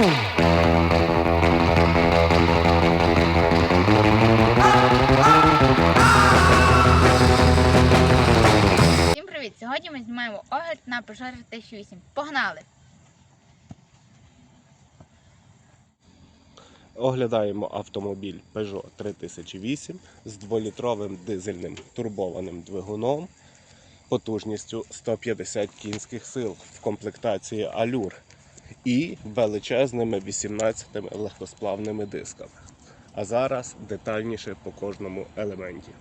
Всім привіт! Сьогодні ми знімаємо огляд на Peugeot 2008. Погнали! Оглядаємо автомобіль Peugeot 3008 з 2-літровим дизельним турбованим двигуном потужністю 150 кінських сил в комплектації Allure і величезними 18 легкосплавними дисками. А зараз детальніше по кожному елементі.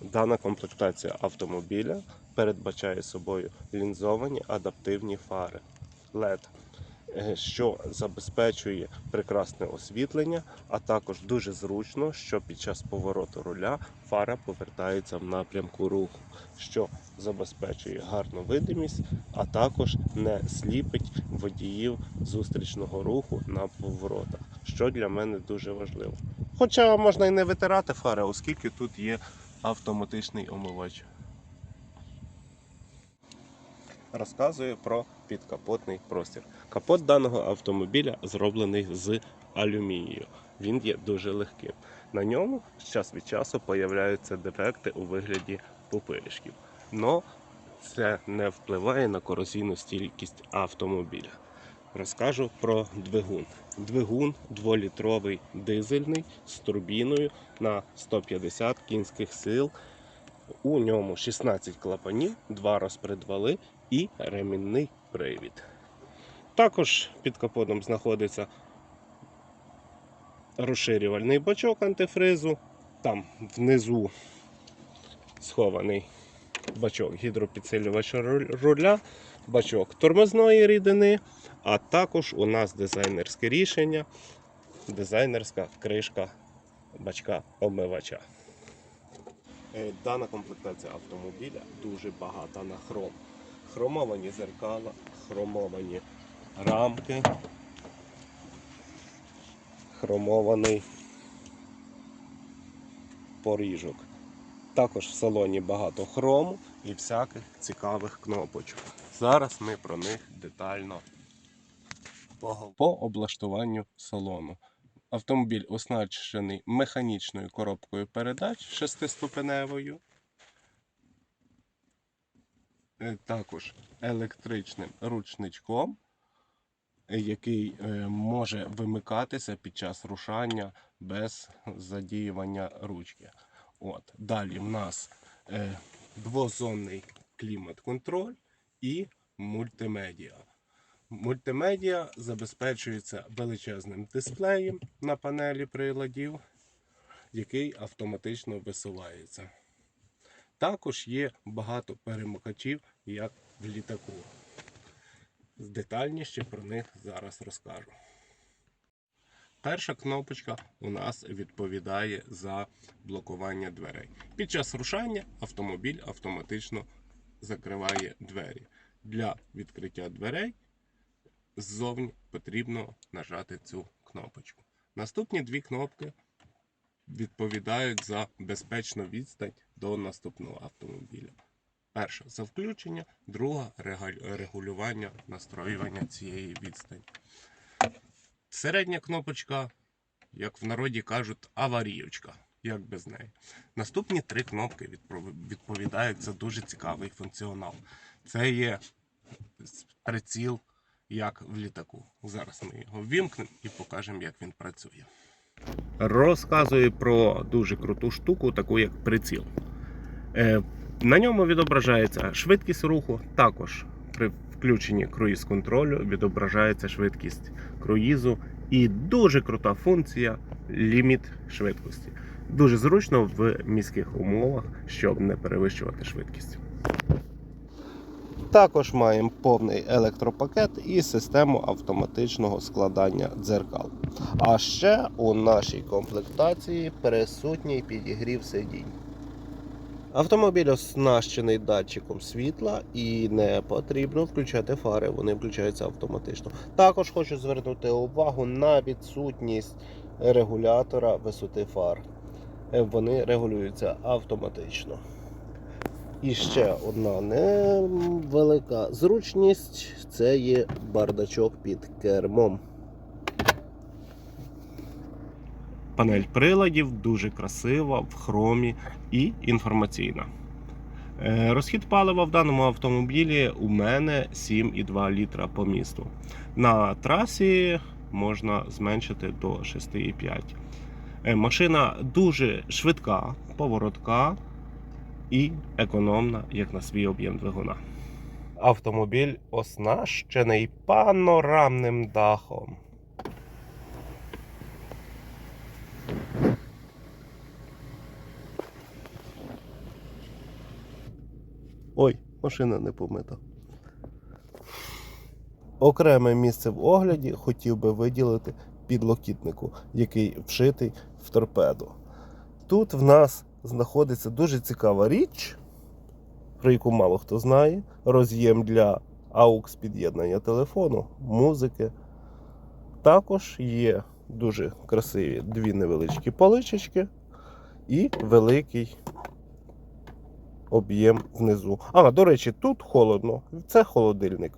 Дана комплектація автомобіля передбачає собою лінзовані адаптивні фари LED, що забезпечує прекрасне освітлення, а також дуже зручно, що під час повороту руля фара повертається в напрямку руху, що забезпечує гарну видимість, а також не сліпить водіїв зустрічного руху на поворотах, що для мене дуже важливо. Хоча можна і не витирати фари, оскільки тут є автоматичний омивач. Розказую про підкапотний простір. Капот даного автомобіля зроблений з алюмінію. Він є дуже легким. На ньому час від часу появляються дефекти у вигляді пупиришків. Но це не впливає на корозійну стійкість автомобіля. Розкажу про двигун. Двигун 2-літровий дизельний з турбіною на 150 кінських сил. У ньому 16 клапанів, 2 розпредвали і ремінний привід. Також під капотом знаходиться розширювальний бачок антифризу. Там внизу схований бачок гідропідсилювача руля, бачок тормозної рідини, а також у нас дизайнерське рішення, дизайнерська кришка бачка омивача. Е, Дана комплектація автомобіля дуже багата на хром. Хромовані зеркала, хромовані рамки, хромований поріжок. Також в салоні багато хрому і всяких цікавих кнопочок. Зараз ми про них детально поговоримо. По облаштуванню салону. Автомобіль оснащений механічною коробкою передач шестиступеневою. Е, Також електричним ручничком, який е, може вимикатися під час рушання без задіювання ручки. От. Далі в нас е, двозонний клімат-контроль і мультимедіа. Мультимедіа забезпечується величезним дисплеєм на панелі приладів, який автоматично висувається. Також є багато перемикачів, як в літаку. Детальніше про них зараз розкажу. Перша кнопочка у нас відповідає за блокування дверей. Під час рушання автомобіль автоматично закриває двері. Для відкриття дверей ззовні потрібно нажати цю кнопочку. Наступні дві кнопки відповідають за безпечну відстань до наступного автомобіля. Перша за включення, друга регулювання настроювання цієї відстані. Середня кнопочка, як в народі кажуть, аварійочка. Як без неї. Наступні три кнопки відповідають за дуже цікавий функціонал. Це є приціл, як в літаку. Зараз ми його ввімкнемо і покажемо, як він працює. Розказую про дуже круту штуку, таку як приціл. На ньому відображається швидкість руху, також при включенні круїз контролю відображається швидкість круїзу і дуже крута функція ліміт швидкості. Дуже зручно в міських умовах, щоб не перевищувати швидкість. Також маємо повний електропакет і систему автоматичного складання дзеркал. А ще у нашій комплектації присутній підігрів сидінь. Автомобіль оснащений датчиком світла і не потрібно включати фари, вони включаються автоматично. Також хочу звернути увагу на відсутність регулятора висоти фар. Вони регулюються автоматично. І ще одна невелика зручність це є бардачок під кермом. Панель приладів дуже красива, в хромі і інформаційна. Е, Розхід палива в даному автомобілі у мене 7,2 літра по місту. На трасі можна зменшити до 6,5. Е, Машина дуже швидка, поворотка і економна, як на свій об'єм двигуна. Автомобіль оснащений панорамним дахом. Ой, машина не помита. Окреме місце в огляді хотів би виділити підлокітнику, який вшитий в торпеду. Тут в нас знаходиться дуже цікава річ, про яку мало хто знає. Роз'єм для AUX під'єднання телефону, музики. Також є дуже красиві дві невеличкі поличечки і великий об'єм внизу. А, до речі, тут холодно. Це холодильник.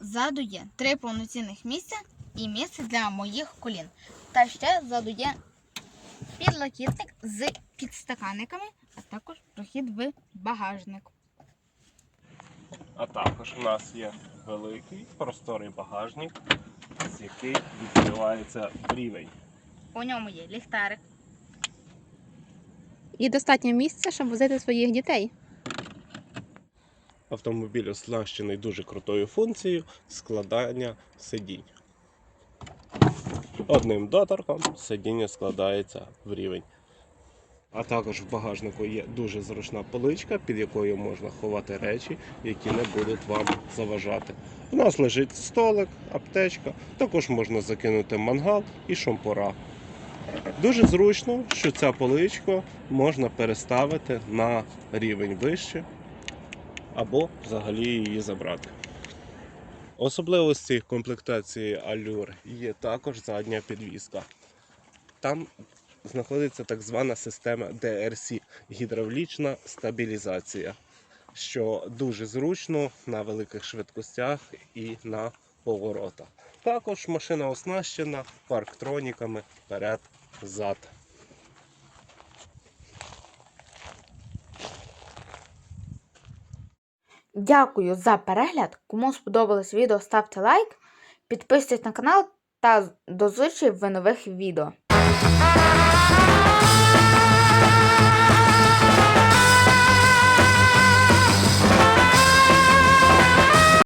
Ззаду є три повноцінних місця і місце для моїх колін. Та ще ззаду є підлокітник з підстаканниками, а також прохід в багажник. А також у нас є великий просторий багажник, з який відкривається рівень. У ньому є ліхтарик, І достатньо місця, щоб возити своїх дітей. Автомобіль оснащений дуже крутою функцією складання сидінь. Одним доторком сидіння складається в рівень. А також в багажнику є дуже зручна поличка, під якою можна ховати речі, які не будуть вам заважати. У нас лежить столик, аптечка, також можна закинути мангал і шампура. Дуже зручно, що ця поличка можна переставити на рівень вище або взагалі її забрати. Особливості комплектації Allure є також задня підвізка. Там знаходиться так звана система DRC гідравлічна стабілізація, що дуже зручно на великих швидкостях і на поворотах. Також машина оснащена парктроніками вперед-зад. Дякую за перегляд. Кому сподобалось відео, ставте лайк, підписуйтесь на канал та до зустрічі в нових відео.